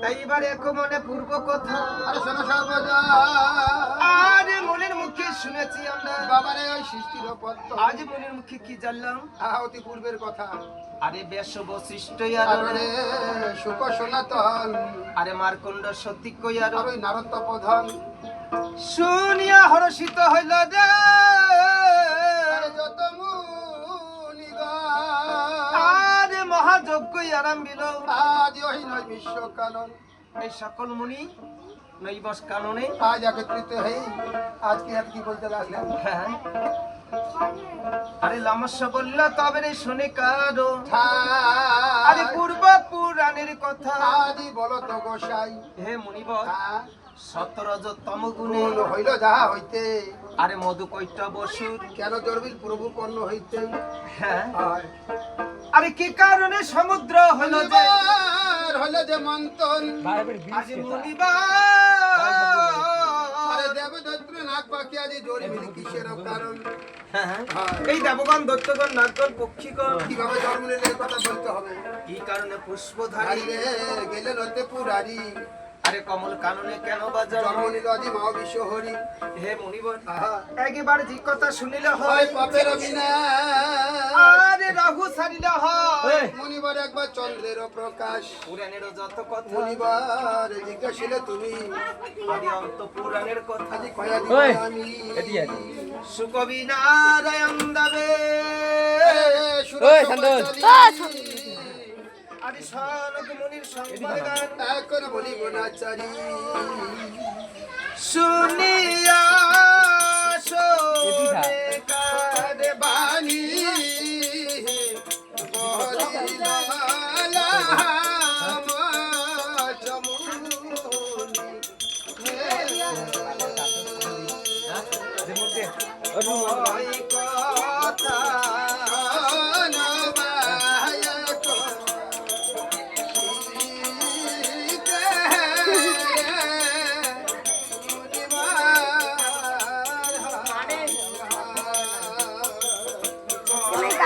তাই এবার এক মনে পূর্ব কথা আরে শোনো মুখে শুনেছি আমরা। বাবারে ওই সৃষ্টির পত্র আজ মনের মুখে কি জানলাম? অতি পূর্বের কথা। আরে বেশ বশিষ্ঠ তারপরে সুখ সনাতন। আরে মার্কণ্ড সত্যি কইয়ার আর ওই নারদ প্রধান শুনিয়া হরষিত হইল রে আরে যত আরে মহাযজ্ঞ আরম্ভিল। আজ ওই নয় বিশ্ব কানন এই সকল মুনি নৈবস কাননে আজ একত্রিত হই আজ কি আর কি বলতে লাগলেন হ্যাঁ। আরে লামস্য বলল তবে রে শুনে কারও। আরে পূর্ব পুরাণের কথা। আদি বলো তো গোসাই। হে মুনিবর হ্যাঁ, সতরজতম গুণে হইল যাহা হইতে। আরে মধু কৈট বসুর। কেন জরবিল প্রভু কর্ণ হইতে? হ্যাঁ। আরে কি কারণে সমুদ্র হলো যে? হইল হইল যে মন্তন আজ মুনিবার। কিসের কারণ? হ্যাঁ, এই দেবগণ দত্তগণ নাগগণ পক্ষীগণ। কীভাবে জন্মলিলের কথা বলতে হবে? কি কারণে পুষ্পধারী? গেলে নতে পুরারি। আরে কমল কাননে কেন বাজার আদি মহাবিশ্ব হরি। হে মুনিবর একবার যে কথা শুনিলে হয়। পাপের আরে রাহু সারিলে হয়। মনিবার একবার চন্দ্রের প্রকাশ। পুরাণের যত কথা। মনিবার জিজ্ঞাসিলে তুমি। আদি অন্ত পুরাণের কথা। আজি কয়া দিব ওই, আমি? সুকবি নারায়ণ দেবে। ওই, শান্তন। আদি সনক মুনির সংবাদ গান এখন বলিব না চারি শুনিয়া শোনে কারে বাণী। বলিলালা ওই কথা